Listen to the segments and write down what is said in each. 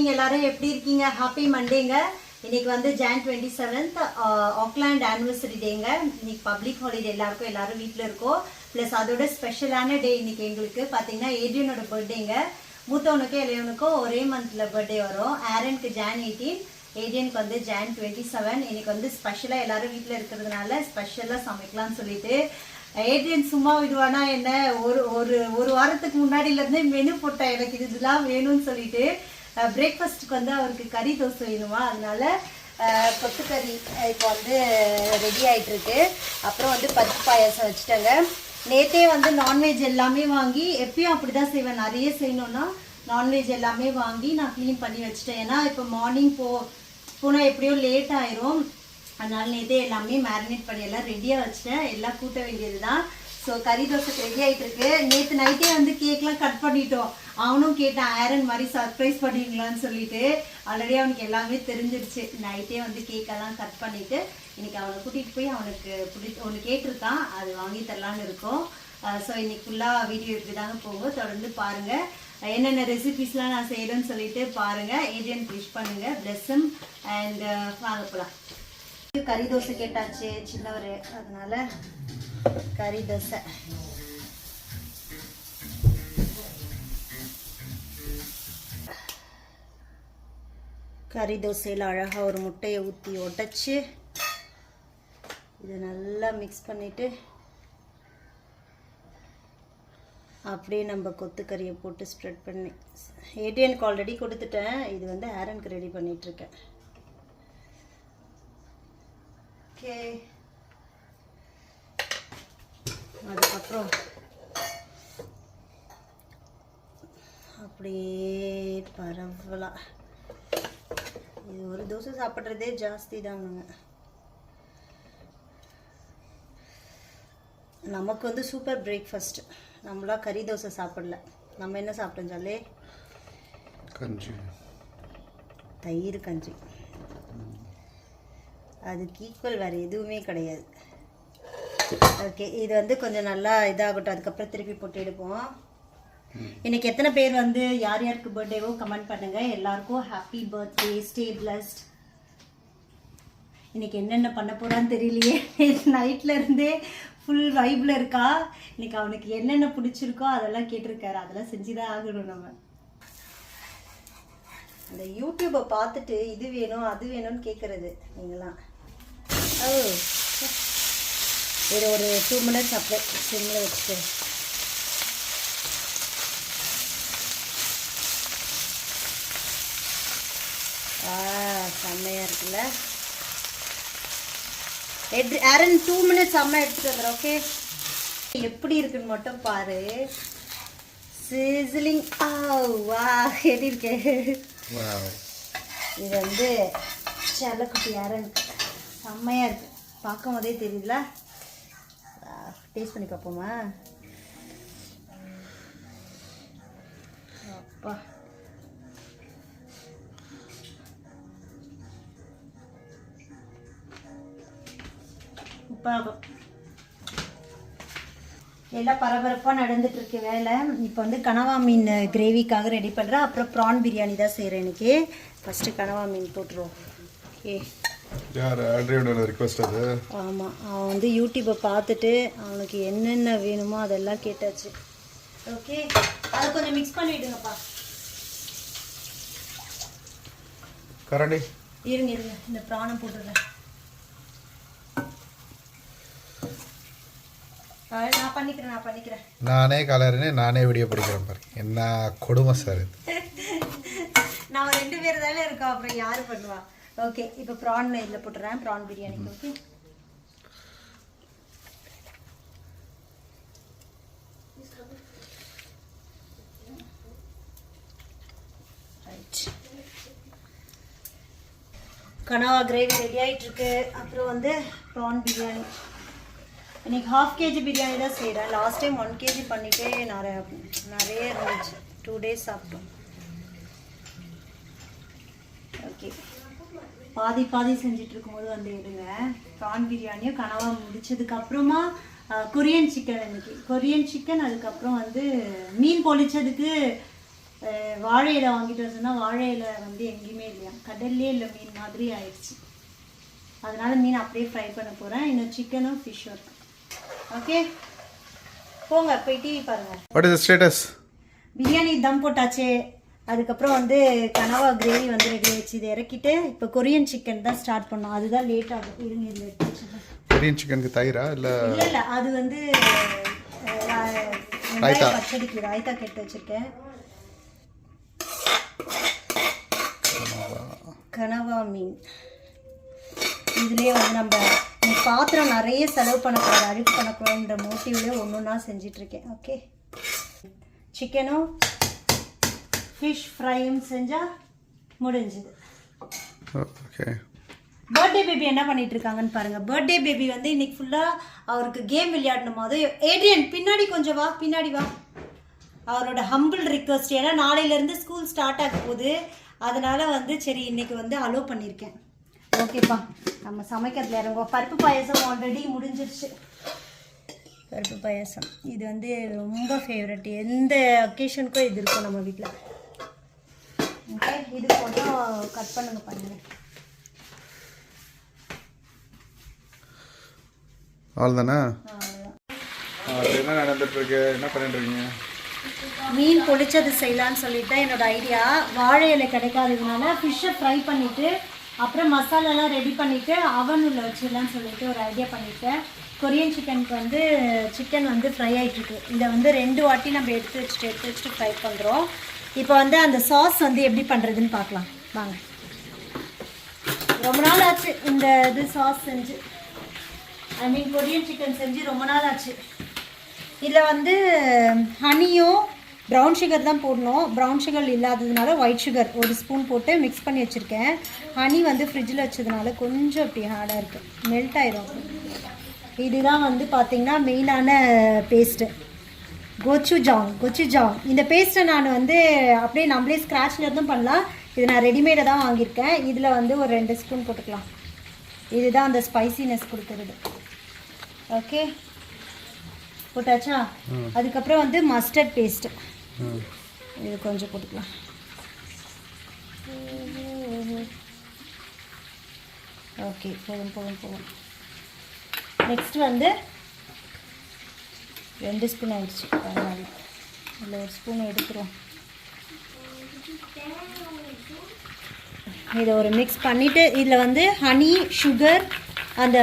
நீங்கள் எல்லாரும் எப்படி இருக்கீங்க? ஹாப்பி மண்டேங்க இன்னைக்கு வந்து Jan twenty seventh Auckland anniversary டேங்க இன்னைக்கு பப்ளிக் ஹாலிடே எல்லாருக்கும் எல்லாரும் வீட்டில் இருக்கோம். ப்ளஸ் அதோட ஸ்பெஷலான டே இன்னைக்கு எங்களுக்கு பார்த்தீங்கன்னா ஏடியனோட பர்த்டேங்க மூத்தவனுக்கும் இளையவனுக்கும் ஒரே மந்த்ல பர்த்டே வரும். ஆரனுக்கு ஜான் எயிட்டீன் ஏடியனுக்கு வந்து ஜான் டுவெண்ட்டி செவன் இன்னைக்கு வந்து ஸ்பெஷலாக எல்லாரும் வீட்டில் இருக்கிறதுனால ஸ்பெஷலாக சமைக்கலாம்னு சொல்லிட்டு ஏடிஎன் சும்மா விடுவானா என்ன? ஒரு ஒரு ஒரு வாரத்துக்கு முன்னாடியிலேருந்து மெனு போட்டேன் எனக்கு இதெல்லாம் வேணும்னு சொல்லிட்டு பிரேக்ஃபாஸ்ட்டுக்கு வந்து அவருக்கு கறி தோசை வேணுமா? அதனால கொத்துக்கறி இப்போ வந்து ரெடி ஆகிட்டுருக்கு அப்புறம் வந்து பருப்பு பாயாசம் வச்சுட்டேங்க. நேற்றே வந்து நான்வெஜ் எல்லாமே வாங்கி எப்பயும் அப்படிதான் செய்வேன். நிறைய செய்யணும்னா நான்வெஜ் எல்லாமே வாங்கி நான் க்ளீன் பண்ணி வச்சுட்டேன். ஏன்னா இப்போ மார்னிங் போ போனால் எப்படியோ லேட் ஆயிரும். அதனால நேற்றே எல்லாமே மேரினேட் பண்ணி எல்லாம் ரெடியாக வச்சுட்டேன். எல்லாம் கூட்ட வேண்டியது தான் ஸோ கறி தோசைக்கு ரெடி ஆகிட்டு இருக்கு நேற்று நைட்டே வந்து கேக்லாம் கட் பண்ணிட்டோம். அவனும் கேட்டான் ஆரன் மாதிரி சர்ப்ரைஸ் பண்ணுவீங்களான்னு சொல்லிட்டு ஆல்ரெடி அவனுக்கு எல்லாமே தெரிஞ்சிருச்சு. நைட்டே வந்து கேக்கெல்லாம் கட் பண்ணிட்டு இன்னைக்கு அவனை கூட்டிகிட்டு போய் அவனுக்கு பிடி ஒன்று கேட்டிருக்கான். அது வாங்கி தரலான்னு இருக்கோம். ஸோ இன்னைக்கு ஃபுல்லாக வீடியோ இப்படி தாங்க போகும் தொடர்ந்து பாருங்கள் என்னென்ன ரெசிபிஸ்லாம் நான் செய்கிறேன்னு சொல்லிட்டு பாருங்கள் ஏஜென்ட் விஷ் பண்ணுங்கள் பிளஸ்ஸம் அண்ட் வாங்க போகலாம் கறி தோசை கேட்டாச்சு சின்னவர். அதனால கறி தோசை. கறி தோசையில் அழகாக ஒரு முட்டையை ஊற்றி ஒட்டச்சு. இதை நல்லா மிக்ஸ் பண்ணிவிட்டு அப்படியே நம்ம கொத்துக்கறியை போட்டு ஸ்ப்ரெட் பண்ணி ஏடிஎனுக்கு ஆல்ரெடி கொடுத்துட்டேன். இது வந்து ஆரனுக்கு ரெடி பண்ணிகிட்ருக்கேன் ஓகே அதுக்கப்புறம் அப்படியே பரவலா. இது ஒரு தோசை சாப்பிட்றதே ஜாஸ்தி தாங்க நமக்கு வந்து சூப்பர் பிரேக்ஃபாஸ்ட் நம்மளா கறி தோசை சாப்பிடல. நம்ம என்ன சாப்பிட்டோம் ஜாலே? கஞ்சி. தயிர் கஞ்சி. அதுக்கு ஈக்குவல் வேறு எதுவுமே கிடையாது. ஓகே இது வந்து கொஞ்சம் நல்லா இதாகட்டும். அதுக்கப்புறம் திருப்பி போட்டு எடுப்போம். இன்னைக்கு எத்தனை பேர் வந்து யார் யாருக்கு பர்த்டேவோ கமெண்ட் பண்ணுங்க. எல்லாருக்கும் ஹாப்பி பர்த்டே ஸ்டே பிளஸ்ட் இன்னைக்கு என்னென்ன பண்ண போறான்னு தெரியலையே. நைட்ல இருந்தே ஃபுல் வைப்ல இருக்கா? இன்னைக்கு அவனுக்கு என்னென்ன பிடிச்சிருக்கோ அதெல்லாம் கேட்டிருக்காரு. அதெல்லாம் செஞ்சுதான் ஆகணும் நம்ம. அந்த யூடியூப்பை பார்த்துட்டு இது வேணும் அது வேணும்னு கேட்குறது நீங்களாம். ஓ. இது ஒரு டூ மினிட்ஸ் அப்ளை சிம்மில் வச்சுட்டு. செம்மையாக இருக்குல்ல? எட் ஆரன் டூ மினிட்ஸ் அம்மா எடுத்துட்டு வந்துடுறேன் ஓகே எப்படி இருக்குன்னு மட்டும் பாரு. சிசிலிங் ஆ வா எப்படி இருக்கு? இது வந்து செல்லக்குட்டி யாருன்னு செம்மையாக இருக்கு. பார்க்கும் போதே தெரியுதுல? டேஸ்ட் பண்ணி பார்ப்போமா? அப்பா. உப்பாகும். எல்லாம் பரபரப்பாக நடந்துட்டு இருக்கு வேலை. இப்போ வந்து கனவா மீன் கிரேவிக்காக ரெடி பண்ணுறேன் அப்புறம் ப்ரான் பிரியாணி தான் செய்கிறேன் இன்னைக்கு. ஃபஸ்ட்டு கனவா மீன் போட்டுருவோம். ஓகே யார்? ஆண்ட்ரியோட ரிக்வஸ்ட் அது. ஆமாம் அவன் வந்து யூடியூப்பை பார்த்துட்டு அவனுக்கு என்னென்ன வேணுமோ அதெல்லாம் கேட்டாச்சு. ஓகே அதை கொஞ்சம் மிக்ஸ் பண்ணிவிடுங்கப்பா கரண்டி. இருங்க இருங்க. இந்த ப்ரானம் போட்டுடுறேன். நான் பண்ணிக்கிறேன் நான் பண்ணிக்கிறேன். நானே கலருன்னு நானே வீடியோ பிடிக்கிறேன் பாரு. என்ன கொடுமை சார் நாம ரெண்டு பேர் தானே இருக்கோம் அப்புறம் யாரு பண்ணுவா? ஓகே இப்போ ப்ரான் இதில் போட்டுறேன் ப்ரான் பிரியாணிக்கு ஓகே கனவா கிரேவி ரெடி ஆயிட்டு இருக்கு. அப்புறம் வந்து ப்ரான் பிரியாணி இன்றைக்கி ஹாஃப் கேஜி பிரியாணி தான் செய்கிறேன் லாஸ்ட் டைம் ஒன் கேஜி பண்ணிகிட்டே நிறைய நிறைய இருந்துச்சு. டூ டேஸ் சாப்பிட்டோம். ஓகே பாதி பாதி செஞ்சுட்டு இருக்கும்போது வந்து எடுங்க. ப்ரான் பிரியாணியும் கனவா முடித்ததுக்கப்புறமா கொரியன் சிக்கன் இன்னைக்கு. கொரியன் சிக்கன் அதுக்கப்புறம் வந்து மீன் பொழிச்சதுக்கு வாழை இலை வாங்கிட்டு வந்தோம்னா வாழை இலை வந்து எங்கேயுமே இல்லையா? கடல்லே இல்லை மீன் மாதிரி ஆயிடுச்சு. அதனால மீன் அப்படியே ஃப்ரை பண்ண போகிறேன் இன்னும் சிக்கனும் ஃபிஷ்ஷும் இருக்கும் ஓகே? போங்க போய் டிவி பாருங்கள் வாட் இஸ் ஸ்டேட்டஸ் பிரியாணி தம் போட்டாச்சு. அதுக்கப்புறம் வந்து கனவா கிரேவி வந்து ரெடி ஆயிடுச்சு. இதை இறக்கிட்டு இப்போ கொரியன் சிக்கன் தான் ஸ்டார்ட் பண்ணோம். அதுதான் லேட் ஆகும். இருங்க இதில் எடுத்து கொரியன் சிக்கனுக்கு தயிரா இல்லை? இல்லை இல்லை அது வந்து வெங்காய பச்சடிக்கு ராய்த்தா கெட்டு வச்சுருக்கேன். கனவா மீன். இதுலேயே வந்து நம்ம பாத்திரம் நிறைய செலவு பண்ணக்கூடாது அழுக்கு பண்ணக்கூடாதுன்ற மோட்டிவ்லேயே ஒன்று ஒன்றா செஞ்சிட்ருக்கேன் ஓகே சிக்கனும் ஃபிஷ் ஃப்ரையும் செஞ்சால் முடிஞ்சுது. ஓகே பர்த்டே பேபி என்ன பண்ணிட்டு இருக்காங்கன்னு பாருங்க. பர்த்டே பேபி வந்து இன்னைக்கு ஃபுல்லா அவருக்கு கேம் விளையாடணும் போது ஏட்ரியன் பின்னாடி கொஞ்சம் வா பின்னாடி வா. அவரோட ஹம்பிள் ரிக்வஸ்ட் ஏன்னா நாளையில இருந்து ஸ்கூல் ஸ்டார்ட் ஆக போகுது. அதனால வந்து சரி இன்னைக்கு வந்து அலோவ் பண்ணியிருக்கேன் ஓகேப்பா. நம்ம சமைக்கிறதுல இறங்குவோம். பருப்பு பாயசம் ஆல்ரெடி முடிஞ்சிருச்சு. பருப்பு பாயசம். இது வந்து ரொம்ப ஃபேவரட் எந்த அக்கேஷனுக்கும் இது இருக்கும் நம்ம வீட்டில் ஓகே இது கொஞ்சம் கட் பண்ணுங்க பண்ணுங்க அவ்வளோதானே அவ்வளவுதான். என்ன நடந்துட்டு இருக்கு என்ன பண்ணிட்டு இருக்கீங்க மீன் பொரிச்சது செய்யலான்னு சொல்லிட்டு தான் என்னோட ஐடியா வாழை இலை கிடைக்காததுனால ஃபிஷ்ஷை ஃப்ரை பண்ணிவிட்டு அப்புறம் மசாலாலாம் ரெடி பண்ணிவிட்டு அவன் வச்சிடலாம்னு வச்சிடலான்னு சொல்லிட்டு ஒரு ஐடியா பண்ணிட்டேன். கொரியன் சிக்கனுக்கு வந்து சிக்கன் வந்து ஃப்ரை ஆகிட்டுருக்கு இதை வந்து ரெண்டு வாட்டி நம்ம எடுத்து வச்சுட்டு எடுத்து வச்சுட்டு ஃப்ரை பண்ணுறோம் இப்போ வந்து அந்த சாஸ் வந்து எப்படி பண்ணுறதுன்னு பார்க்கலாம். வாங்க. ரொம்ப நாள் ஆச்சு இந்த இது சாஸ் செஞ்சு. ஐ மீன் கொரியன் சிக்கன் செஞ்சு ரொம்ப நாள் ஆச்சு. இதில் வந்து ஹனியும் ப்ரௌன் சுகர் தான் போடணும். ப்ரௌன் சுகர் இல்லாததுனால ஒயிட் சுகர் ஒரு ஸ்பூன் போட்டு மிக்ஸ் பண்ணி வச்சுருக்கேன். ஹனி வந்து ஃப்ரிட்ஜில் வச்சதுனால கொஞ்சம் அப்படி ஹார்டாக இருக்குது மெல்ட் ஆயிரும். இதுதான் வந்து பார்த்திங்கன்னா மெயினான பேஸ்ட்டு கோச்சுஜாங் கோச்சுஜாங் இந்த பேஸ்ட்டை நான் வந்து அப்படியே நம்மளே ஸ்க்ராட்ச்ல இருந்தும் பண்ணலாம். இது நான் ரெடிமேடை தான் வாங்கியிருக்கேன். இதில் வந்து ஒரு ரெண்டு ஸ்பூன் போட்டுக்கலாம். இதுதான் அந்த ஸ்பைசினஸ் கொடுக்குறது. ஓகே போட்டாச்சா? அதுக்கப்புறம் வந்து மஸ்டர்ட் பேஸ்ட் ம் இது கொஞ்சம் போட்டுக்கலாம். ஓகே போதும் போதும் போதும். நெக்ஸ்ட் வந்து ரெண்டு ஸ்பூன் ஆயிடுச்சு. பரவாயில்ல. இல்லை ஒரு ஸ்பூன் எடுத்துரும் இதை ஒரு மிக்ஸ் பண்ணிவிட்டு இதில் வந்து ஹனி சுகர் அந்த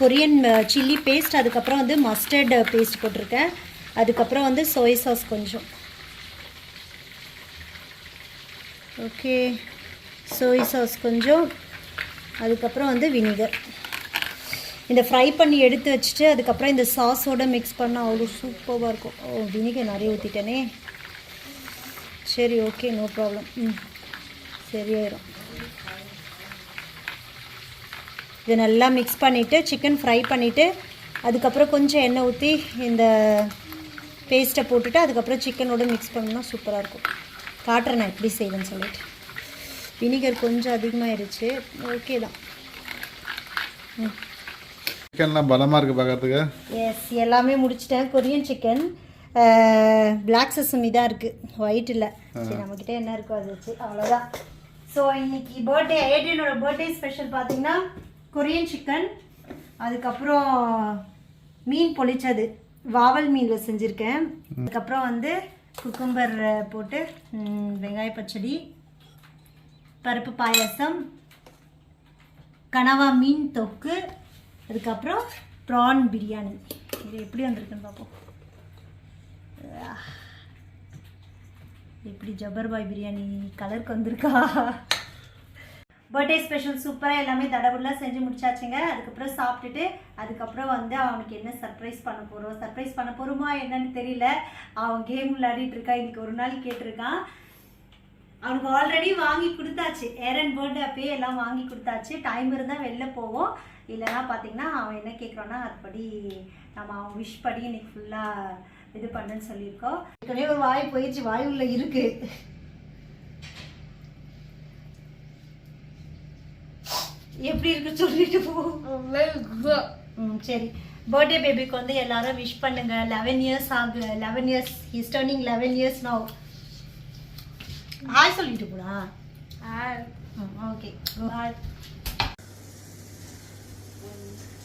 கொரியன் சில்லி பேஸ்ட் அதுக்கப்புறம் வந்து மஸ்டர்ட் பேஸ்ட் போட்டிருக்கேன். அதுக்கப்புறம் வந்து சோய் சாஸ் கொஞ்சம். ஓகே சோய் சாஸ் கொஞ்சம் அதுக்கப்புறம் வந்து வினிகர் இந்த ஃப்ரை பண்ணி எடுத்து வச்சுட்டு அதுக்கப்புறம் இந்த சாஸோட மிக்ஸ் பண்ணால் அவ்வளோ சூப்பராக இருக்கும். ஓ வினிகர் நிறைய ஊற்றிட்டேனே சரி ஓகே நோ ப்ராப்ளம் ம். சரியாயிரும் இது நல்லா மிக்ஸ் பண்ணிவிட்டு சிக்கன் ஃப்ரை பண்ணிவிட்டு அதுக்கப்புறம் கொஞ்சம் எண்ணெய் ஊற்றி இந்த பேஸ்ட்டை போட்டுட்டு அதுக்கப்புறம் சிக்கனோட மிக்ஸ் பண்ணால் சூப்பராக இருக்கும். காட்டுறேன் நான் எப்படி செய்வேன்னு சொல்லிட்டு. வினிகர் கொஞ்சம் அதிகமாகிடுச்சு ஓகே தான். ம். சிக்கன்லாம் பலமாக இருக்குது பார்க்கறதுக்கு? எஸ் எல்லாமே முடிச்சிட்டேன். கொரியன் சிக்கன் பிளாக் சசமி தான் இருக்குது ஒயிட் இல்லை. சரி நம்மக்கிட்ட என்ன இருக்கோ அது வச்சு அவ்வளோதான் ஸோ இன்னைக்கு பர்த்டே ஏடியனோட பர்த்டே ஸ்பெஷல் பார்த்தீங்கன்னா கொரியன் சிக்கன் அதுக்கப்புறம் மீன் பொளிச்சது. வாவல் மீனில் செஞ்சுருக்கேன். அதுக்கப்புறம் வந்து குக்கும்பர் போட்டு வெங்காய பச்சடி பருப்பு பாயசம் கனவா மீன் தொக்கு அதுக்கப்புறம் ப்ரான் பிரியாணி. இது எப்படி வந்திருக்குன்னு பார்ப்போம். எப்படி எப்படி ஜபர்பாய் பிரியாணி கலருக்கு வந்திருக்கா? பர்த்டே ஸ்பெஷல் சூப்பராக எல்லாமே தடவுலாம் செஞ்சு முடிச்சாச்சுங்க. அதுக்கப்புறம் சாப்பிட்டுட்டு அதுக்கப்புறம் வந்து அவனுக்கு என்ன சர்ப்ரைஸ் பண்ண போகிறோம் சர்ப்ரைஸ் பண்ண போகிறோமா என்னன்னு தெரியல. அவன் கேம் விளையாடிட்டு இருக்கா இன்னைக்கு ஒரு நாள் கேட்டிருக்கான். அவனுக்கு ஆல்ரெடி வாங்கி கொடுத்தாச்சு. ஏரன் பர்த்டே அப்பயே எல்லாம் வாங்கி கொடுத்தாச்சு. டைம் இருந்தால் வெளில போவோம். இல்லைன்னா பார்த்தீங்கன்னா அவன் என்ன கேட்குறான்னா அதுபடி நம்ம அவன் விஷ் படி இன்னைக்கு ஃபுல்லாக இது பண்ணுன்னு சொல்லியிருக்கோம். ஏற்கனவே ஒரு வாய் போயிடுச்சு வாய் உள்ள இருக்குது எப்படி இருக்கு சொல்லிட்டு போ. ம் சரி. பர்த்டே பேபிக்கு வந்து எல்லாரும் விஷ் பண்ணுங்க. லெவன் இயர்ஸ் ஆகு. Eleven years his turning eleven years now hi சொல்லிட்டு போடா. ஹாய் ஓகே பாய்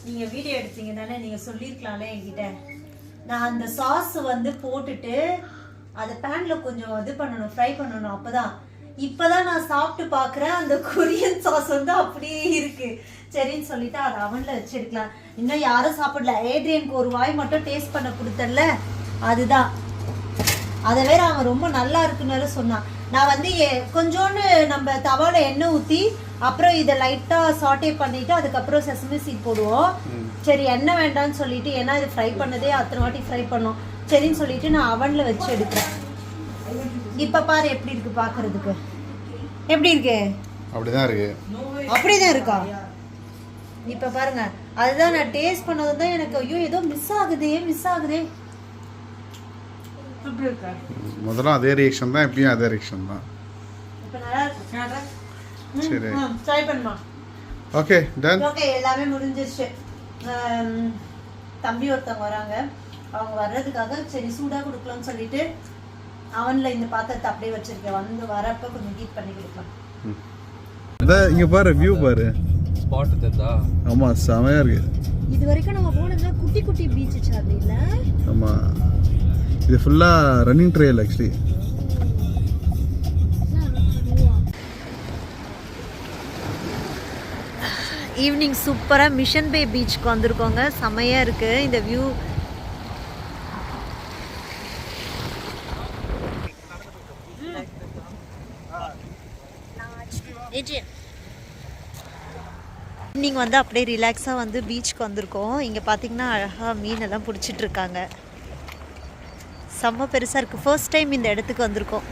நீங்க வீடியோ எடுத்தீங்க தானே? நீங்க சொல்லியிருக்கலாம்ல என்கிட்ட. நான் அந்த சாஸ் வந்து போட்டுட்டு அதை பேன்ல கொஞ்சம் இது பண்ணணும் ஃப்ரை பண்ணணும் அப்பதான். இப்பதான் நான் சாப்பிட்டு பார்க்குறேன். அந்த கொரியன் சாஸ் வந்து அப்படியே இருக்கு. சரின்னு சொல்லிட்டு அதை அவன்ல வச்சு எடுக்கலாம். இன்னும் யாரும் சாப்பிடல. ஏட்ரியனுக்கு ஒரு வாய் மட்டும் டேஸ்ட் பண்ண கொடுத்தல அதுதான். அதை வேற அவன் ரொம்ப நல்லா இருக்குன்னு சொன்னான். நான் வந்து கொஞ்சோண்டு நம்ம தவால எண்ணெய் ஊத்தி அப்புறம் இதை லைட்டா சாட்டே பண்ணிட்டு அதுக்கப்புறம் செசமி சீட் போடுவோம். சரி எண்ணெய் வேண்டாம்னு சொல்லிட்டு ஏன்னா இது ஃப்ரை பண்ணதே அத்தனை வாட்டி ஃப்ரை பண்ணோம். சரின்னு சொல்லிட்டு நான் அவன்ல வச்சு எடுக்கிறேன். இப்ப பாரு எப்படி இருக்கு பாக்குறதுக்கு. எப்படி இருக்கு? அப்படிதான் இருக்கு. அப்படிதான் இருக்கா? இப்ப பாருங்க அதுதான் நான் டேஸ்ட் பண்ணது தான் எனக்கு ஐயோ ஏதோ மிஸ் ஆகுதே மிஸ் ஆகுதே. முதல்ல அதே ரியாக்ஷன் தான் இப்பயும் அதே ரியாக்ஷன் தான். சரி. ட்ரை பண்ணுமா? ஓகே டன் ஓகே எல்லாமே முடிஞ்சிருச்சு. தம்பி ஒருத்தவங்க வராங்க. அவங்க வர்றதுக்காக சரி சூடா கொடுக்கலாம்னு சொல்லிட்டு அவன்ல இந்த பாத்திரத்தை அப்படியே வச்சிருக்கேன். வந்து வரப்ப கொஞ்சம் ஹீட் பண்ணி இந்த இங்க பாரு வியூ பாரு. ஸ்பாட் தெரிதா? ஆமா செமையா இருக்கு. இது வரைக்கும் நம்ம போனதுல குட்டி குட்டி பீச் சார்லி இல்ல? ஆமா. இது ஃபுல்லா ரன்னிங் ட்ரையல் ஆக்சுவலி ஈவினிங் சூப்பரா மிஷன் பே பீச்சுக்கு வந்திருக்கோங்க. செமையா இருக்கு. இந்த வியூ ஈவினிங் வந்து அப்படியே ரிலாக்ஸாக வந்து பீச்சுக்கு வந்திருக்கோம். இங்கே பார்த்தீங்கன்னா அழகாக மீன் எல்லாம் பிடிச்சிட்டு இருக்காங்க செம்ம பெருசாக இருக்குது ஃபர்ஸ்ட் டைம் இந்த இடத்துக்கு வந்திருக்கோம்.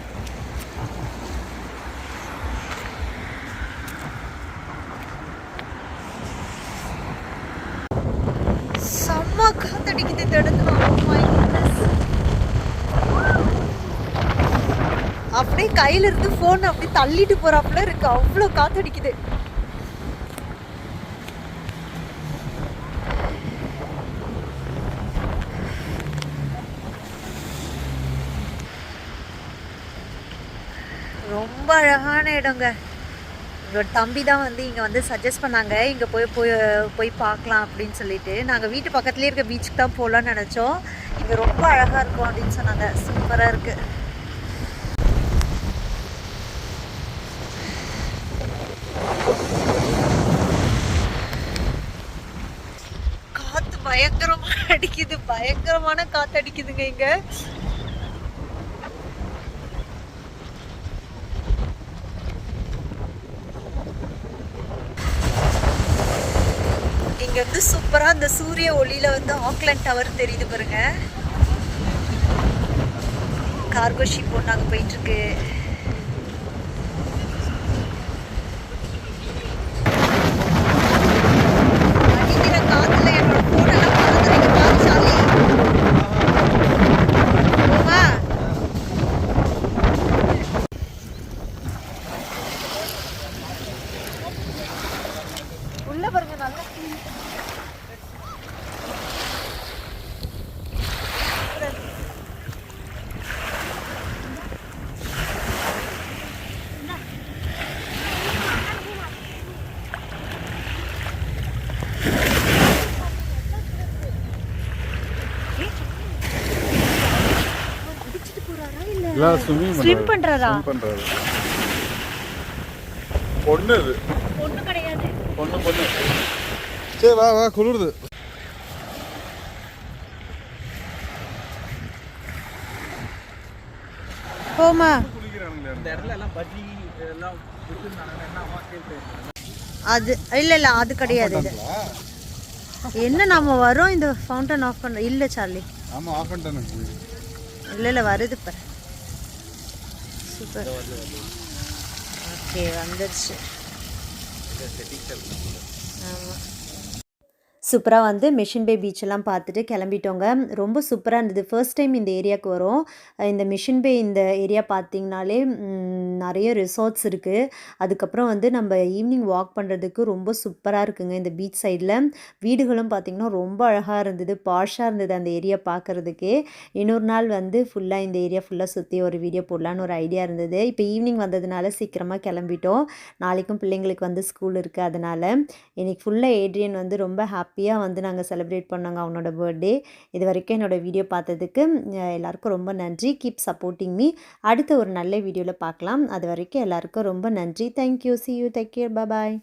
செம்ம காத்தடிக்குது இந்த இடத்துல. Oh அப்படியே கையில இருந்து போன் அப்படியே தள்ளிட்டு போறாப்புல இருக்கு. அவ்வளோ காத்தடிக்குது ரொம்ப அழகான இடங்க. எங்களோட தம்பி தான் வந்து இங்கே வந்து சஜஸ்ட் பண்ணாங்க இங்கே போய் போய் போய் பார்க்கலாம் அப்படின்னு சொல்லிட்டு. நாங்கள் வீட்டு பக்கத்துலேயே இருக்க பீச்சுக்கு தான் போகலான்னு நினச்சோம். இங்கே ரொம்ப அழகாக இருக்கும் அப்படின்னு சொன்னாங்க. சூப்பராக இருக்குது காற்று பயங்கரமாக அடிக்குது. பயங்கரமான காற்று அடிக்குதுங்க இங்கே. இங்க வந்து சூப்பரா அந்த சூரிய ஒளியில வந்து ஆக்லாண்ட் டவர் தெரியுது பாருங்க. கார்கோ ஷிப் ஒன்று அங்கே போயிட்டு இருக்கு அடிக்கிற காத்துல என்னோட phone எல்லாம் பறந்துருக்கு பாரு சார்லி. போமா? உள்ள பாருங்க நல்லா Swim பண்றாரா? ஸ்விம் பொண்ணு இது. கிடையாது. பொண்ணு பொண்ணு. சரி வா வா குளிருது. போமா எல்லாம் எல்லாம் அது இல்ல இல்ல அது கிடையாது இது. என்ன நாம வரோம் இந்த ஃபவுண்டன் ஆஃப் பண்ண? இல்ல சார்லி. ஆமா ஆஃப் பண்ணிட்டேன் இல்ல இல்ல வருது பாரு சூப்பர். ஓகே வந்துருச்சு. ஆமா. சூப்பராக வந்து மிஷின் பே பீச்செல்லாம் பார்த்துட்டு கிளம்பிட்டோங்க. ரொம்ப சூப்பராக இருந்தது. ஃபர்ஸ்ட் டைம் இந்த ஏரியாவுக்கு வரும். இந்த மிஷின் பே இந்த ஏரியா பார்த்திங்கனாலே நிறைய ரிசார்ட்ஸ் இருக்குது அதுக்கப்புறம் வந்து நம்ம ஈவினிங் வாக் பண்ணுறதுக்கு ரொம்ப சூப்பராக இருக்குங்க இந்த பீச் சைடில் வீடுகளும் பார்த்திங்கன்னா ரொம்ப அழகாக இருந்தது. பாஷாக இருந்தது அந்த ஏரியா பார்க்குறதுக்கே. இன்னொரு நாள் வந்து ஃபுல்லாக இந்த ஏரியா ஃபுல்லாக சுற்றி ஒரு வீடியோ போடலான்னு ஒரு ஐடியா இருந்தது. இப்போ ஈவினிங் வந்ததுனால சீக்கிரமாக கிளம்பிட்டோம். நாளைக்கும் பிள்ளைங்களுக்கு வந்து ஸ்கூல் இருக்குது அதனால். இன்றைக்கி ஃபுல்லாக ஏட்ரியன் வந்து ரொம்ப ஹாப்பி ஹாப்பியாக வந்து நாங்கள் செலிப்ரேட் பண்ணோங்க அவனோட பர்த்டே. இது வரைக்கும் என்னோடய வீடியோ பார்த்ததுக்கு எல்லாருக்கும் ரொம்ப நன்றி. கீப் சப்போர்ட்டிங் மீ அடுத்த ஒரு நல்ல வீடியோவில் பார்க்கலாம். அது வரைக்கும் எல்லாருக்கும் ரொம்ப நன்றி. Thank you see you take care bye